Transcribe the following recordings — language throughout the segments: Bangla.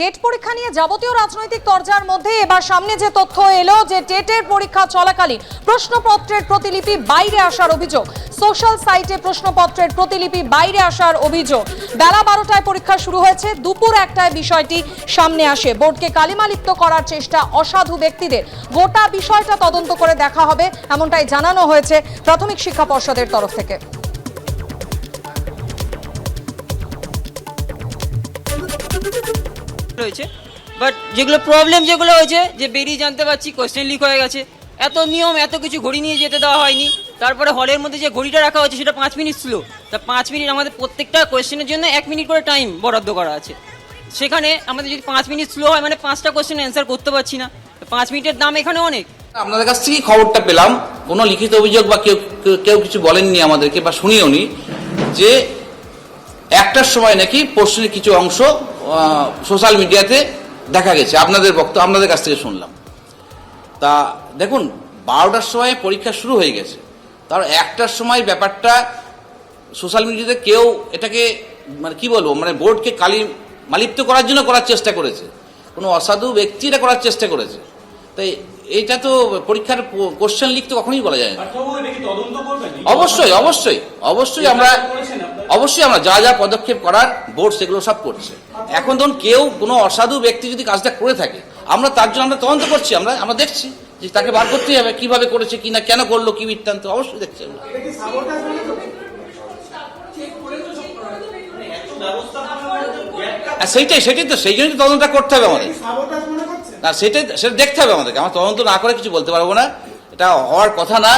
টেট পরীক্ষা নিয়ে যাবতীয় রাজনৈতিক তরজার মধ্যে এবার সামনে যে তথ্য এলো যে টেটের পরীক্ষা চলাকালীন প্রশ্নপত্রের প্রতিলিপি বাইরে আসার অভিযোগ। সোশ্যাল সাইটে প্রশ্নপত্রের প্রতিলিপি বাইরে আসার অভিযোগ। বেলা বারোটায় পরীক্ষা শুরু হয়েছে, দুপুর একটায় বিষয়টি সামনে আসে। বোর্ডকে কালিমালিপ্ত করার চেষ্টা অসাধু ব্যক্তিদের। গোটা বিষয়টা তদন্ত করে দেখা হবে, এমনটাই জানানো হয়েছে প্রাথমিক শিক্ষা পর্ষদের তরফ থেকে। রয়েছে। বাট যেগুলো প্রবলেম যেগুলো হয়েছে, যে বেরিয়ে জানতে পারছি কোয়েশ্চেন লিক হয়ে গেছে। এত নিয়ম, এত কিছু ঘড়ি নিয়ে যেতে দেওয়া হয়নি। তারপরে হলের মধ্যে যে ঘড়িটা রাখা হয়েছে, সেটা পাঁচ মিনিট ছিল তা পাঁচ মিনিট আমাদের প্রত্যেকটা কোয়েশ্চেনের জন্য এক মিনিট করে টাইম বরাদ্দ করা আছে। সেখানে আমাদের যদি পাঁচ মিনিট স্লো হয় মানে পাঁচটা কোয়েশ্চেন অ্যান্সার করতে পারছি না। পাঁচ মিনিটের দাম এখানে অনেক। আপনাদের কাছ থেকেই খবরটা পেলাম। কোনো লিখিত অভিযোগ বা কেউ, কেউ- কিছু বলেননি আমাদেরকে বা শুনিও নি যে একটার সময় নাকি প্রশ্নের কিছু অংশ সোশ্যাল মিডিয়াতে দেখা গেছে। আপনাদের বক্তব্য আপনাদের কাছ থেকে শুনলাম। তা দেখুন বারোটার সময় পরীক্ষা শুরু হয়ে গেছে। তার একটার সময় ব্যাপারটা সোশ্যাল মিডিয়াতে কেউ এটাকে মানে কি বলব মানে বোর্ডকে কালি মালিপ্ত করার জন্য করার চেষ্টা করেছে। কোনো অসাধু ব্যক্তি এটা করার চেষ্টা করেছে। তাই এইটা তো পরীক্ষার কোশ্চেন লিখ তো কখনোই বলা যায় না। অবশ্যই অবশ্যই অবশ্যই আমরা অবশ্যই আমরা যা যা পদক্ষেপ করার বোর্ড সেগুলো সব করছে। এখন ধরুন কেউ কোনো অসাধু ব্যক্তি যদি কাজটা করে থাকে, আমরা তার জন্য আমরা তদন্ত করছি, আমরা আমরা দেখছি যে তাকে বার করতেই হবে, কীভাবে করেছে কি না কেন করল, কি বৃত্তান্ত, অবশ্যই দেখছি আমরা। সেইটাই সেটাই তো, সেই জন্যই তদন্তটা করতে হবে আমাদের। না সেটাই সেটা দেখতে হবে আমাদেরকে। আমরা তদন্ত না করে কিছু বলতে পারব না। এটা হওয়ার কথা না।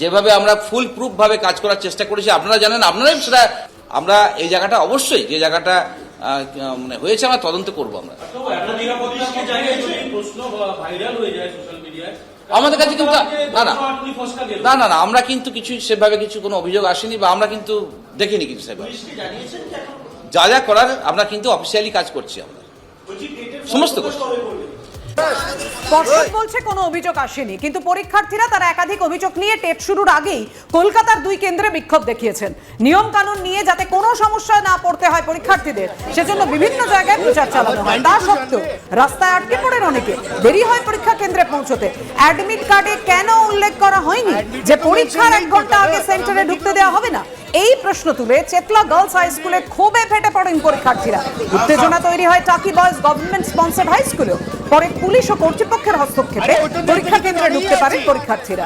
যেভাবে আমরা ফুল প্রুফ ভাবে কাজ করার চেষ্টা করেছি, আপনারা জানেন, আপনারাই সেটা আমরা এই জায়গাটা অবশ্যই যে জায়গাটা মানে হয়েছে আমরা তদন্ত করব আমরা। নিরাপত্তার জায়গায় যদি প্রশ্ন ভাইরাল হয়ে যায় সোশ্যাল মিডিয়ায় আমাদের কাছে কিন্তু না না। না না না আমরা কিন্তু কিছু সেভাবে কিছু কোনো অভিযোগ আসেনি বা আমরা কিন্তু দেখিনি কিছু সেভাবে। যা যা করার আমরা কিন্তু অফিসিয়ালি কাজ করছি আমরা। সমস্ত করছি। পর্ষদ বলছে, কোনো অভিযোগ আসেনি। কিন্তু পরীক্ষার্থীরা তারা একাধিক অভিযোগ নিয়ে টেট শুরুর আগেই কলকাতার দুই কেন্দ্রে বিক্ষোভ দেখিয়েছেন। নিয়ম কানুন নিয়ে যাতে কোনো সমস্যা না পড়তে হয় পরীক্ষার্থীদের, সেজন্য বিভিন্ন জায়গায় প্রচার চালানো হয়। তা সত্ত্বেও রাস্তায় আটকে পড়েন অনেকে। দেরি হয় পরীক্ষা কেন্দ্রে পৌঁছতে। অ্যাডমিট কার্ডে কেন উল্লেখ করা হয়নি? যে পরীক্ষার এক ঘণ্টা আগে সেন্টারে ঢুকতে দেওয়া হবে না? এই প্রশ্ন তুলে চেতলা গার্লস হাই স্কুলে ক্ষোভে ফেটে পড়েন পরীক্ষার্থীরা। উত্তেজনা তৈরি হয় Taki boys government sponsored high স্কুলেও। পরে পুলিশ ও কর্তৃপক্ষের হস্তক্ষেপে পরীক্ষা কেন্দ্রে ঢুকতে পারেন পরীক্ষার্থীরা।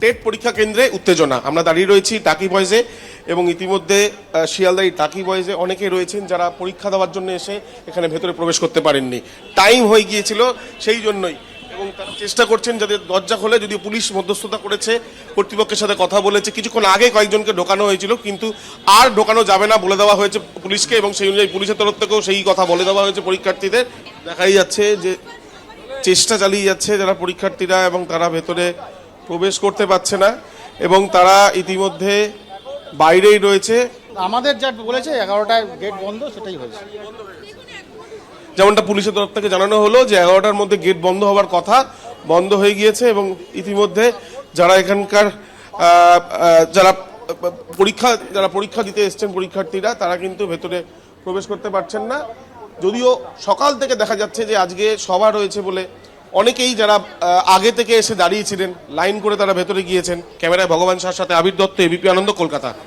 টেট পরীক্ষা কেন্দ্রে উত্তেজনা। আমরা দাঁড়িয়ে রয়েছি টাকি বয়েজে এবং ইতিমধ্যে শিয়ালদাই টাকি বয়েজে অনেকে রয়েছেন যারা পরীক্ষা দেওয়ার জন্য এসে এখানে ভেতরে প্রবেশ করতে পারেননি। টাইম হয়ে গিয়েছিল সেই জন্যই। তারা চেষ্টা করছেন যাদের দরজা খোলে যদি পুলিশ মধ্যস্থতা করেছে, কর্তৃপক্ষের সাথে কথা বলেছে। কিছুক্ষণ আগে কয়েকজনকে ঢোকানো হয়েছিল, কিন্তু আর ঢোকানো যাবে না বলে দেওয়া হয়েছে পুলিশকে এবং সেই অনুযায়ী পুলিশের তরফ থেকেও সেই কথা বলে দেওয়া হয়েছে পরীক্ষার্থীদের। দেখাই যাচ্ছে যে চেষ্টা চালিয়ে যাচ্ছে যারা পরীক্ষার্থীরা এবং তারা ভেতরে প্রবেশ করতে পারছে না এবং তারা ইতিমধ্যে বাইরেই রয়েছে। আমাদের যা বলেছে, এগারোটায় গেট বন্ধ, সেটাই হয়েছে। যেমনটা পুলিশের তরফ থেকে জানানো হলো যে এগারোটার মধ্যে গেট বন্ধ হওয়ার কথা বন্ধ হয়ে গিয়েছে এবং ইতিমধ্যে যারা এখানকার যারা পরীক্ষা যারা পরীক্ষা দিতে এসছেন পরীক্ষার্থীরা, তারা কিন্তু ভেতরে প্রবেশ করতে পারছেন না। যদিও সকাল থেকে দেখা যাচ্ছে যে আজকে সভা রয়েছে বলে অনেকেই যারা আগে থেকে এসে দাঁড়িয়েছিলেন, লাইন করে তারা ভেতরে গিয়েছেন। ক্যামেরায় ভগবান শাহর সাথে আবির দত্ত এবিপি আনন্দ, কলকাতা।